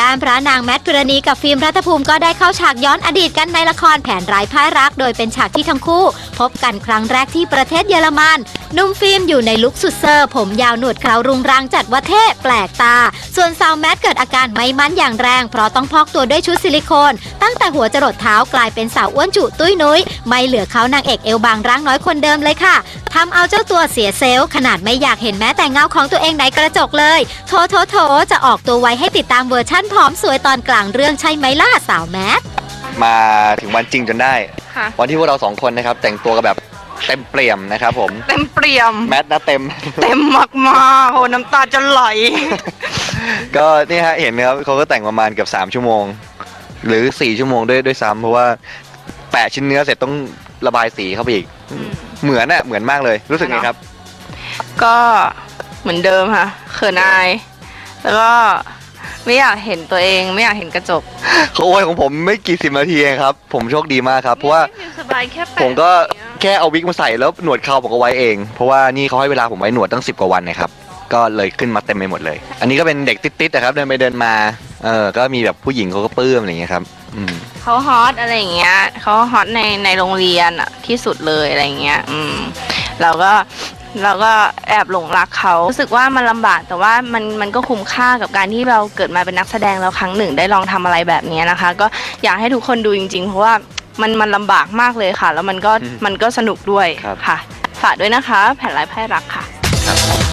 ด้านพระนางแมทพิรณีกับฟิล์มรัฐภูมิก็ได้เข้าฉากย้อนอดีตกันในละครแผนร้ายพ่ายรัก โดยเป็นฉากที่ทั้งคู่ พบกันครั้งแรกที่ประเทศเยอรมันนุ่มฟิล์มอยู่ในลุคสุดเซอร์ ผมยาวหนวดเครารุงรังจัดว่าเท่แปลกตา ส่วนสาวแมทเกิดอาการไม่มั่นอย่างแรง เพราะต้องพอกตัวด้วยชุดซิลิโคน ตั้งแต่หัวจรดเท้ากลายเป็นสาวอ้วนจุตุ้ยนุ้ย ไม่เหลือเขานางเอกเอวบางร่างน้อยคนเดิมเลยค่ะทำเอาเจ้าตัวเสียเซลล์ขนาดไม่อยากเห็นแม้แต่เงาของตัวเองในกระจกเลยโถโถโถจะออกตัวไว้ให้ติดตามเวอร์ชั่นผอมสวยตอนกลางเรื่องใช่ไหมล่ะสาวแมทมาถึงวันจริงจนได้ค่ะวันที่พวกเราสองคนนะครับแต่งตัวกันแบบ เต็มเปี่ยมนะครับผม เต็มเปี่ยม แมทนะเต็ม เต็มมากๆโหน้ำตาจะไหล ก็นี่ฮะเห็นไหมครับเขาก็แต่งประมาณเกือบ3ชั่วโมง หรือ 4 ชั่วโมงด้วยด้วยซ้ำเพราะว่าแปะชิ้นเนื้อเสร็จต้องระบายสีเข้าไปอีก เหมือนอะเหมือนมากเลยรู้สึกไงครับ ก็เหมือนเดิมค่ะเขินอาย แล้วก็ไม่อยากเห็นตัวเองไม่อยากเห็นกระจกเขาโอ้ยของผมไม่กี่สิบนาทีเองครับ ผมโชคดีมากครับ เพราะว่า สบายแค่แปะผมก็ แค่เอาวิกมาใส่แล้วหนวดเขาผมก็ไว้เอง เพราะว่านี่เขาให้เวลาผมไว้หนวดตั้งสิบกว่าวันนะครับ ก็เลยขึ้นมาเต็มไปหมดเลย อันนี้ก็เป็นเด็กติดๆนะครับเดินไปเดินมา เออ ก็มีแบบผู้หญิงเขาก็ปลื้มอะไรอย่างเงี้ยครับ อืม เขาฮอตอะไรอย่างเงี้ยเขาฮอตในในโรงเรียนอะที่สุดเลยอะไรอย่างเงี้ย อืมเราก็เราก็แอบหลงรักเขารู้สึกว่ามันลำบากแต่ว่ามันมันก็คุ้มค่ากับการที่เราเกิดมาเป็นนักแสดงแล้วครั้งหนึ่งได้ลองทำอะไรแบบเนี้ยนะคะ ก็อยากให้ทุกคนดูจริง ๆ เพราะว่า มันมันลำบากมากเลยค่ะ แล้วมันก็อืมมันก็สนุกด้วยครับ ค่ะ ฝากด้วยนะคะ แผ่นลายไพ่รักค่ะ